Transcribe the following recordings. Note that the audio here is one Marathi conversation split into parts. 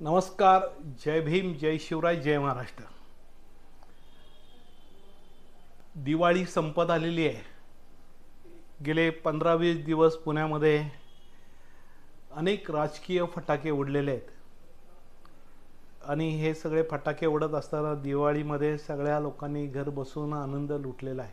नमस्कार जय भीम जय शिवराय जय महाराष्ट्र. दिवाळी संपत आलेली आहे. गेले पंधरा वीस दिवस पुण्यामध्ये अनेक राजकीय फटाके उडलेले आहेत. आणि हे सगळे फटाके उडत असताना दिवाळीमध्ये सगळ्या लोकांनी घर बसून आनंद लुटलेला आहे.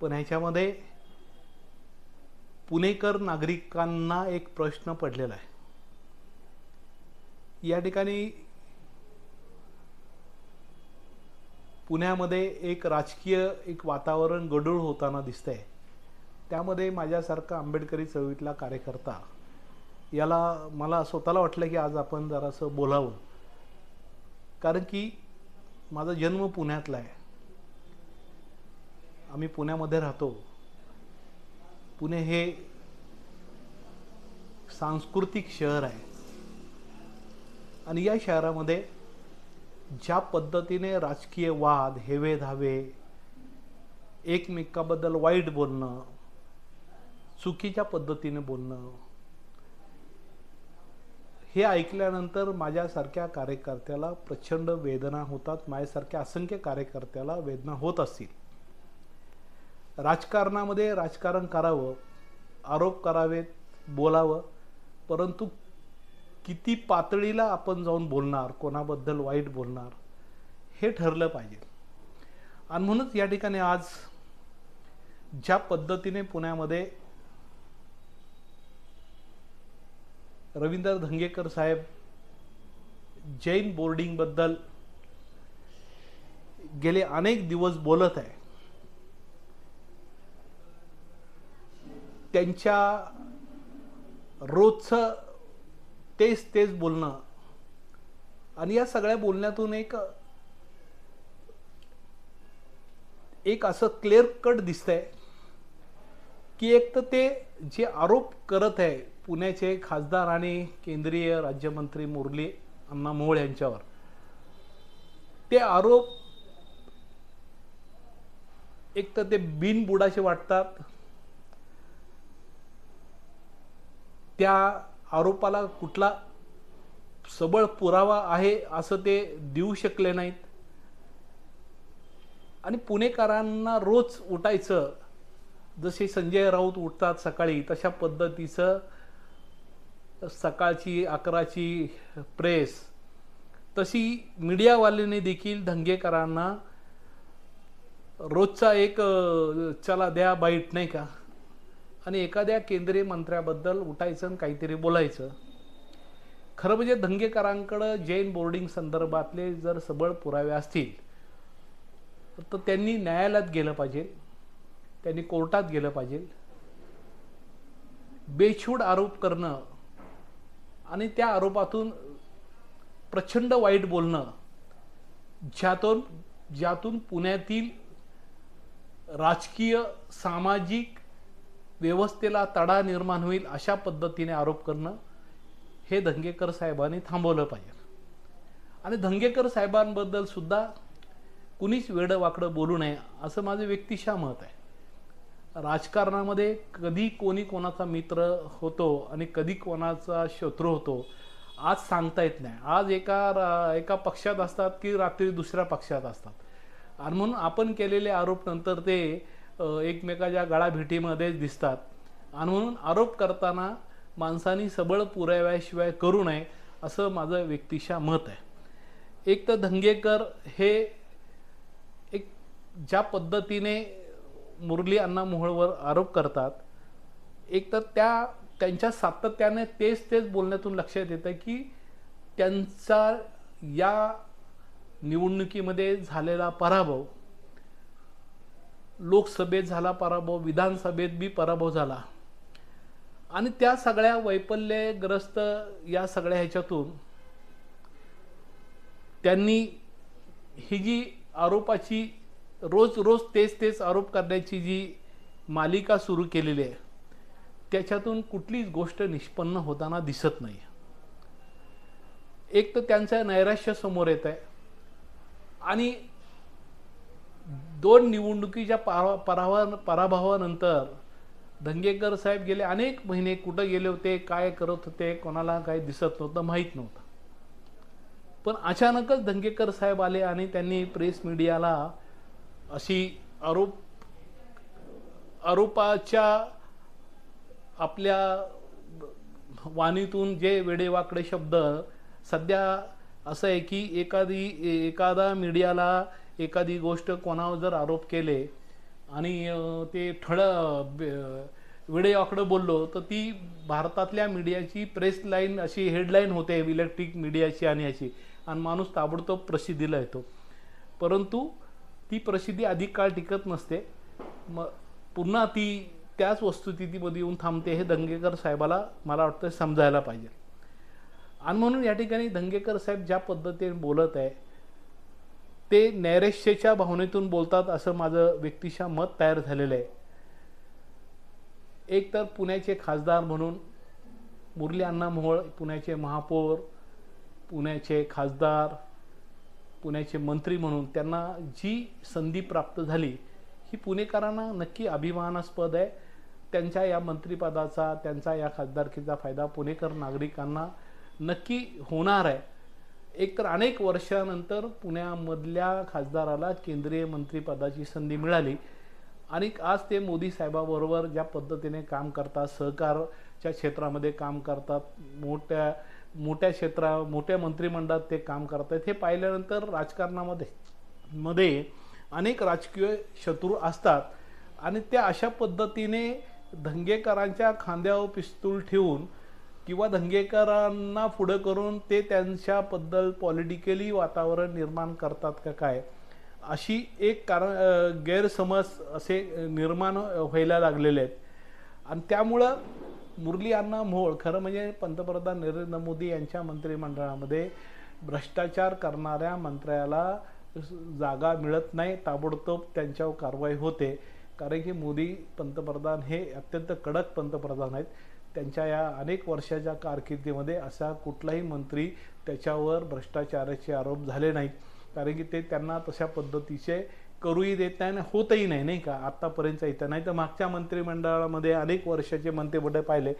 पण ह्याच्यामध्ये पुणेकर नागरिकांना एक प्रश्न पडलेला आहे. या ठिकाणी पुण्यामध्ये एक राजकीय एक वातावरण गडूळ होताना दिसतंय. त्यामध्ये माझ्यासारखा आंबेडकरी चळवळीतला कार्यकर्ता याला मला स्वतःला वाटलं की आज आपण जरासं बोलावं. कारण की माझा जन्म पुण्यातला आहे. आम्ही पुण्यामध्ये राहतो. पुणे हे सांस्कृतिक शहर आहे. आणि या शहरामध्ये ज्या पद्धतीने राजकीय वाद हेवे धावे एकमेकाबद्दल वाईट बोलणं चुकीच्या पद्धतीने बोलणं हे ऐकल्यानंतर माझ्यासारख्या कार्यकर्त्याला प्रचंड वेदना होतात माझ्यासारख्या असंख्य कार्यकर्त्याला वेदना होत असतील. राजकारणामध्ये राजकारण करावं आरोप करावेत बोलावं परंतु किती पातळीला आपण जाऊन बोलणार कोणाबद्दल वाईट बोलणार हे ठरलं पाहिजे. आणि म्हणूनच या ठिकाणी आज ज्या पद्धतीने पुण्यामध्ये रवींद्र धंगेकर साहेब जैन बोर्डिंगबद्दल गेले अनेक दिवस बोलत आहे त्यांच्या रोजचं तेच तेच बोलणं. आणि या सगळ्या बोलण्यातून एक एक असं क्लिअर कट दिसतंय की एक तर ते जे आरोप करत आहे पुण्याचे खासदार आणि केंद्रीय राज्यमंत्री मुरली अण्णा मोहोळ यांच्यावर ते आरोप एक तर ते बिनबुडाचे वाटतात. त्या आरोपाला कुठला सबळ पुरावा आहे असं ते देऊ शकले नाहीत. आणि पुणेकरांना रोज उठायचं जसे संजय राऊत उठतात सकाळी तशा पद्धतीचं सकाळची अकराची प्रेस तशी मीडियावाल्याने देखील धंगेकरांना रोजचा एक चला द्या बाईट नाही का? आणि एखाद्या केंद्रीय मंत्र्याबद्दल उठायचं आणि काहीतरी बोलायचं. खरं म्हणजे दंगेकरांकडं जैन बोर्डिंग संदर्भातले जर सबळ पुरावे असतील तर त्यांनी न्यायालयात गेलं पाहिजे त्यांनी कोर्टात गेलं पाहिजे. बेछूड आरोप करणं आणि त्या आरोपातून प्रचंड वाईट बोलणं ज्यातून ज्यातून पुण्यातील राजकीय सामाजिक व्यवस्थेला तडा निर्माण होईल अशा पद्धतीने आरोप करणं हे धंगेकर साहेबांनी थांबवलं पाहिजे. आणि धंगेकर साहेबांबद्दल सुद्धा कुणीच वेडं वाकडं बोलू नये असं माझं व्यक्तिशा मत आहे. राजकारणामध्ये कधी कोणी कोणाचा मित्र होतो आणि कधी कोणाचा शत्रू होतो आज सांगता येत नाही. आज एका रा- एका पक्षात असतात की रात्री दुसऱ्या पक्षात असतात. आणि म्हणून आपण केलेले आरोप नंतर ते एकमेकाच्या गळाभेटीमध्येच दिसतात. आणि म्हणून आरोप करताना माणसानी सबळ पुराव्याशिवाय करू नये असं माझं व्यक्तिशा मत आहे. एक तर धंगेकर हे एक ज्या पद्धतीने मुरली अण्णा मोहोळवर आरोप करतात एक तर त्या त्यांच्या सातत्याने तेच तेच बोलण्यातून लक्षात येतं की त्यांचा या निवडणुकीमध्ये झालेला पराभव लोकसभेत झाला पराभव विधानसभेत बी पराभव झाला. आणि त्या सगळ्या वैफल्यग्रस्त या सगळ्या ह्याच्यातून त्यांनी ही जी आरोपाची रोज रोज तेच तेच आरोप करण्याची जी मालिका सुरू केलेली आहे त्याच्यातून कुठलीच गोष्ट निष्पन्न होताना दिसत नाही. एक तर त्यांचं नैराश्य समोर येत आहे आणि दोन निवडणुकीच्या परा पराभवा पराभवानंतर धंगेकर साहेब गेले अनेक महिने कुठं गेले होते काय करत होते कोणाला काय दिसत नव्हतं माहीत नव्हतं. पण अचानकच धंगेकर साहेब आले आणि त्यांनी प्रेस मीडियाला अशी आरोप आरोपाच्या आपल्या वाणीतून जे वेडेवाकडे शब्द सध्या असं आहे की एखादी एखादा मीडियाला एखादी गोष्ट कोणावर जर आरोप केले आणि ते ठळ बे- बोललो तर ती भारतातल्या मीडियाची प्रेस लाईन अशी हेडलाईन होते इलेक्ट्रिक मीडियाची आणि अशी. आणि माणूस ताबडतोब प्रसिद्धीला येतो. परंतु ती प्रसिद्धी अधिक काळ टिकत नसते. मग पुन्हा ती त्याच वस्तुस्थितीमध्ये येऊन थांबते हे दंगेकर साहेबाला मला वाटतं समजायला पाहिजे. आणि म्हणून या ठिकाणी दंगेकर साहेब ज्या पद्धतीने बोलत आहे ते नैरेश्याच्या भावनेतून बोलतात असं माझं व्यक्तिशः मत तयार झालेलं आहे. एक तर पुण्याचे खासदार म्हणून मुरली अण्णा मोहोळ पुण्याचे महापौर पुण्याचे खासदार पुण्याचे मंत्री म्हणून त्यांना जी संधी प्राप्त झाली ही पुणेकरांना नक्की अभिमानास्पद आहे. त्यांच्या या मंत्रिपदाचा त्यांचा या खासदारकीचा फायदा पुणेकर नागरिकांना नक्की होणार आहे. एक तर अनेक वर्षानंतर पुण्यामधल्या खासदाराला केंद्रीय मंत्रिपदाची संधी मिळाली. आणि आज ते मोदी साहेबाबरोबर ज्या पद्धतीने काम करतात सहकारच्या क्षेत्रामध्ये काम करतात मोठ्या मोठ्या क्षेत्रा मोठ्या मंत्रिमंडळात ते काम करतात हे पाहिल्यानंतर राजकारणामध्ये मध्ये अनेक राजकीय शत्रू असतात. आणि त्या अशा पद्धतीने धंगेकरांच्या खांद्यावर पिस्तूल ठेवून किंवा दंगेकरांना पुढं करून ते त्यांच्याबद्दल पॉलिटिकली वातावरण निर्माण करतात का काय? अशी एक कारण गैरसमज असे निर्माण व्हायला लागलेले आहेत. आणि त्यामुळं मुरली अण्णा मोहोळ खरं म्हणजे पंतप्रधान नरेंद्र मोदी यांच्या मंत्रिमंडळामध्ये भ्रष्टाचार करणाऱ्या मंत्र्याला जागा मिळत नाही ताबडतोब त्यांच्यावर कारवाई होते. कारण की मोदी पंतप्रधान हे अत्यंत कडक पंतप्रधान आहेत. त्यांच्या या अनेक वर्षाच्या कारकिर्दीमध्ये असा कुठलाही मंत्री त्याच्यावर भ्रष्टाचाराचे आरोप झाले नाहीत कारण की ते त्यांना तशा पद्धतीचे करूही देत नाही आणि होतही नाही नाही का? आत्तापर्यंत इथं. नाही तर मागच्या मंत्रिमंडळामध्ये अनेक वर्षाचे मंत्रिमंडळ पाहिले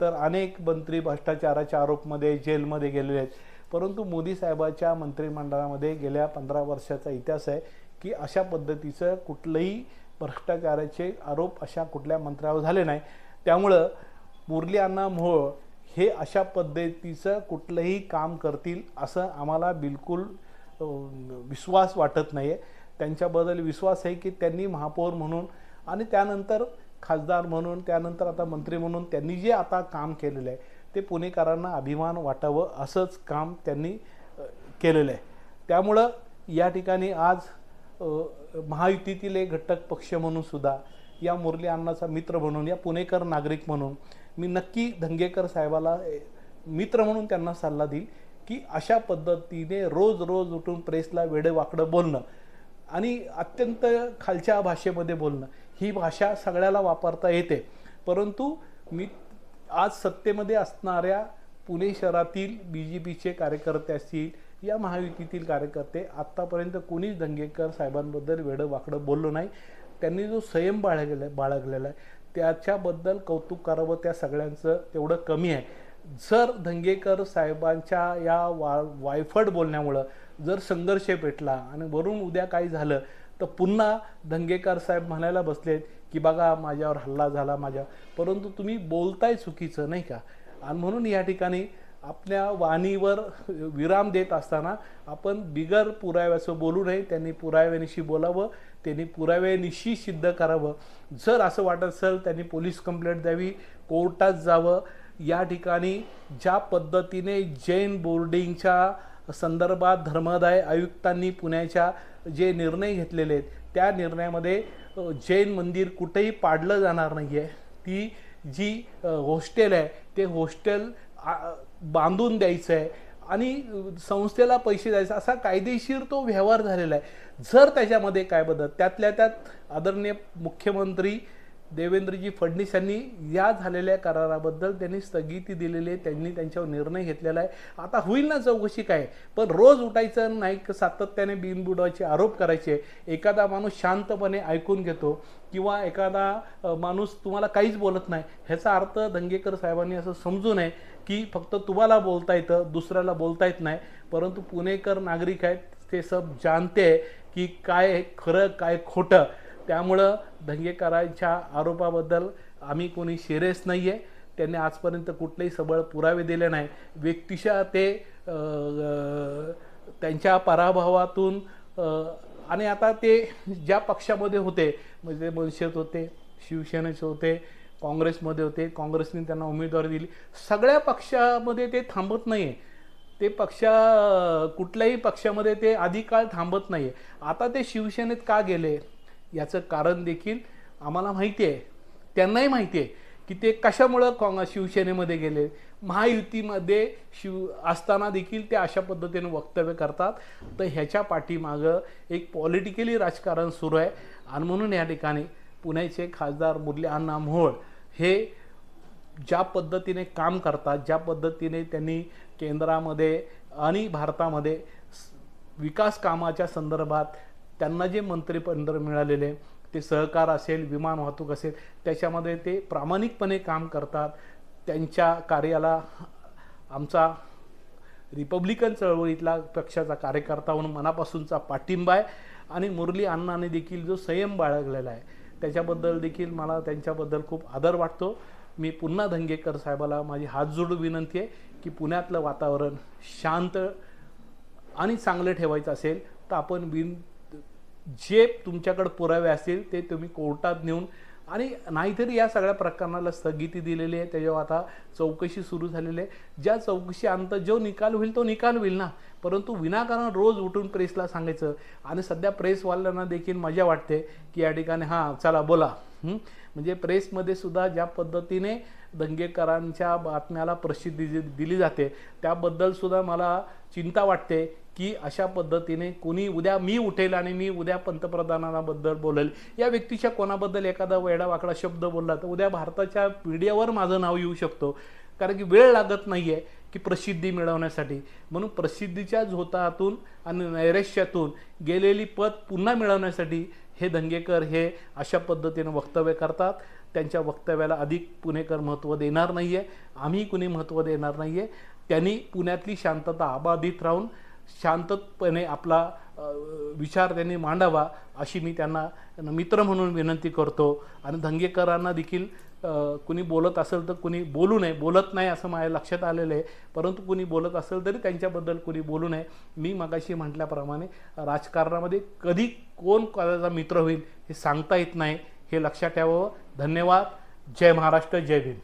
तर अनेक मंत्री भ्रष्टाचाराच्या आरोपमध्ये जेलमध्ये गेलेले आहेत. परंतु मोदी साहेबाच्या मंत्रिमंडळामध्ये गेल्या पंधरा वर्षाचा इतिहास आहे की अशा पद्धतीचं कुठलंही भ्रष्टाचाराचे आरोप अशा कुठल्या मंत्र्यावर झाले नाही. त्यामुळं मुरली अण्णा मोहोळ हे अशा पद्धतीचं कुठलंही काम करतील असं आम्हाला बिलकुल विश्वास वाटत नाही आहे त्यांच्याबद्दल विश्वास आहे की त्यांनी महापौर म्हणून आणि त्यानंतर खासदार म्हणून त्यानंतर आता मंत्री म्हणून त्यांनी जे आता काम केलेलं आहे ते पुणेकरांना अभिमान वाटावं असंच काम त्यांनी केलेलं आहे. त्यामुळं या ठिकाणी आज महायुतीतील एक घटक पक्ष म्हणून सुद्धा या मुरली अण्णाचा मित्र म्हणून या पुणेकर नागरिक म्हणून मी नक्की धंगेकर साहेबाला मित्र म्हणून त्यांना सल्ला देईल की अशा पद्धतीने रोज रोज उठून प्रेसला वेडे वाकडं बोलणं आणि अत्यंत खालच्या भाषेमध्ये बोलणं. ही भाषा सगळ्याला वापरता येते. परंतु मी आज सत्तेमध्ये असणाऱ्या पुणे शहरातील बी जे पीचे कार्यकर्ते असतील या महायुतीतील कार्यकर्ते आत्तापर्यंत कोणीच दंगेकर साहेबांबद्दल वेडं वाकडं बोललो नाही. त्यांनी जो संयम बाळगलेला आहे बाळगलेला आहे. त्याच्याबद्दल कौतुक करावं त्या सगळ्यांचं तेवढं कमी आहे. जर धंगेकर साहेबांच्या या वा वायफट बोलण्यामुळं जर संघर्ष पेटला आणि वरून उद्या काही झालं तर पुन्हा धंगेकर साहेब म्हणायला बसलेत की बघा माझ्यावर हल्ला झाला माझ्या परंतु तुम्ही बोलताय चुकीचं नाही का? आणि म्हणून या ठिकाणी आपल्या वाणीवर विराम देत असताना आपण बिगर पुराव्याचं बोलू नये त्यांनी पुराव्यानिशी बोलावं त्यांनी पुराव्यानिशी सिद्ध करावं. जर असं वाटत असेल त्यांनी पोलीस कंप्लेंट द्यावी कोर्टात जावं. या ठिकाणी ज्या पद्धतीने जैन बोर्डिंगच्या संदर्भात धर्मदाय आयुक्तांनी पुण्याच्या जे निर्णय घेतलेले आहेत त्या निर्णयामध्ये जैन मंदिर कुठेही पाडलं जाणार नाही आहे ती जी हॉस्टेल आहे ते हॉस्टेल आ, बांधून द्यायचं आहे आणि संस्थेला पैसे द्यायचे असा कायदेशीर तो व्यवहार झालेला आहे. जर त्याच्यामध्ये काय बदल त्यातल्या त्यात आदरणीय मुख्यमंत्री देवेंद्रजी फडणीस यांनी या झालेल्या कराराबद्दल त्यांनी स्थगिती दिलेली आहे. त्यांनी त्यांच्यावर निर्णय घेतलेला आहे. आता होईल ना चौकशी काय? पण रोज उठायचं नाही सातत्याने बिनबुडाचे आरोप करायचे. एखादा माणूस शांतपणे ऐकून घेतो किंवा एखादा माणूस तुम्हाला काहीच बोलत नाही. ह्याचा अर्थ दंगेकर साहेबांनी असं समजू नये की फक्त तुम्हाला बोलता येतं दुसऱ्याला बोलता येत नाही. परंतु पुणेकर नागरिक आहेत ते सब जानते आहे की काय खरं काय खोटं. त्यामुळं दंगेकारांच्या आरोपाबद्दल आम्ही कोणी सिरियस नाही आहे त्यांनी आजपर्यंत कुठलेही सबळ पुरावे दिले नाही. व्यक्तिशः ते त्यांच्या पराभवातून आणि आता ते ज्या पक्षामध्ये होते म्हणजे मनसेत होते शिवसेनेचे होते काँग्रेसमध्ये होते काँग्रेसने त्यांना उमेदवारी दिली. सगळ्या पक्षामध्ये ते थांबत नाही आहे ते पक्षा कुठल्याही पक्षामध्ये ते आधी काळ थांबत नाही आहे आता ते शिवसेनेत का गेले? याचं कारण देखील आम्हाला माहिती आहे. त्यांनाही माहिती आहे की ते कशामुळं काँग शिवसेनेमध्ये गेले? महायुतीमध्ये शिव असताना देखील ते अशा पद्धतीने वक्तव्य करतात. तर ह्याच्या पाठीमागं एक पॉलिटिकली राजकारण सुरू आहे आणि म्हणून या ठिकाणी पुण्याचे खासदार मुरली अण्णा मोहोळ हे ज्या पद्धतीने काम करतात ज्या पद्धतीने त्यांनी केंद्रामध्ये आणि भारतामध्ये स- विकास कामाच्या संदर्भात त्यांना जे मंत्रिपंड मिळालेले ते सहकार असेल विमान वाहतूक असेल त्याच्यामध्ये ते प्रामाणिकपणे काम करतात. त्यांच्या कार्याला आमचा रिपब्लिकन चळवळीतला पक्षाचा कार्यकर्ता म्हणून मनापासूनचा पाठिंबा आहे. आणि मुरली अण्णाने देखील जो संयम बाळगलेला आहे त्याच्याबद्दल देखील मला त्यांच्याबद्दल खूप आदर वाटतो. मी पुन्हा धंगेकर साहेबाला माझी हात जोडून विनंती आहे की पुण्यातलं वातावरण शांत आणि चांगलं ठेवायचं असेल तर आपण बिन जे तुमच्याकडे पुरावे असतील ते तुम्ही कोर्टात नेऊन आणि नाहीतरी या सगळ्या प्रकरणाला स्थगिती दिलेली आहे. त्याच्यावर आता चौकशी सुरू झालेली आहे. ज्या चौकशी अंत जो निकाल होईल तो निकाल होईल ना. परंतु विनाकारण रोज उठून प्रेसला सांगायचं. आणि सध्या प्रेसवाल्यांना देखील मजा वाटते की या ठिकाणी हां चला बोला. म्हणजे प्रेसमध्ये सुद्धा ज्या पद्धतीने दंगेकरांच्या बातम्याला प्रसिद्धी दिली जाते त्याबद्दल सुद्धा मला चिंता वाटते की अशा पद्धतीने कोणी उद्या मी उठेल आणि मी उद्या पंतप्रधानांबद्दल बोलेल. या व्यक्तीच्या कोणाबद्दल एखादा वेडा वाकडा शब्द बोलला तर उद्या भारताच्या मीडियावर माझं नाव येऊ शकतो. कारण की वेळ लागत नाही आहे की प्रसिद्धी मिळवण्यासाठी. म्हणून प्रसिद्धीच्या झोतातून आणि नैराश्यातून गेलेली पद पुन्हा मिळवण्यासाठी हे दंगेकर हे अशा पद्धतीनं वक्तव्य करतात. त्यांच्या वक्तव्याला अधिक पुणेकर महत्त्व देणार नाही आहे आम्ही कुणी महत्त्व देणार नाही आहे त्यांनी पुण्यातली शांतता अबाधित राहून शांतपणे आपला विचार त्यांनी मांडावा अशी मी त्यांना मित्र म्हणून विनंती करतो. आणि दंगेकरांना देखील कुणी बोलत असेल तर कुणी बोलू नये. बोलत नाही असं माझ्या लक्षात आलेलं आहे. परंतु कुणी बोलत असेल तरी त्यांच्याबद्दल कुणी बोलू नये. मी मगाशी म्हटल्याप्रमाणे राजकारणामध्ये कधी कोण कोणाचा मित्र होईल हे सांगता येत नाही. हे लक्षात ठेवावं. धन्यवाद. जय महाराष्ट्र. जय भीम.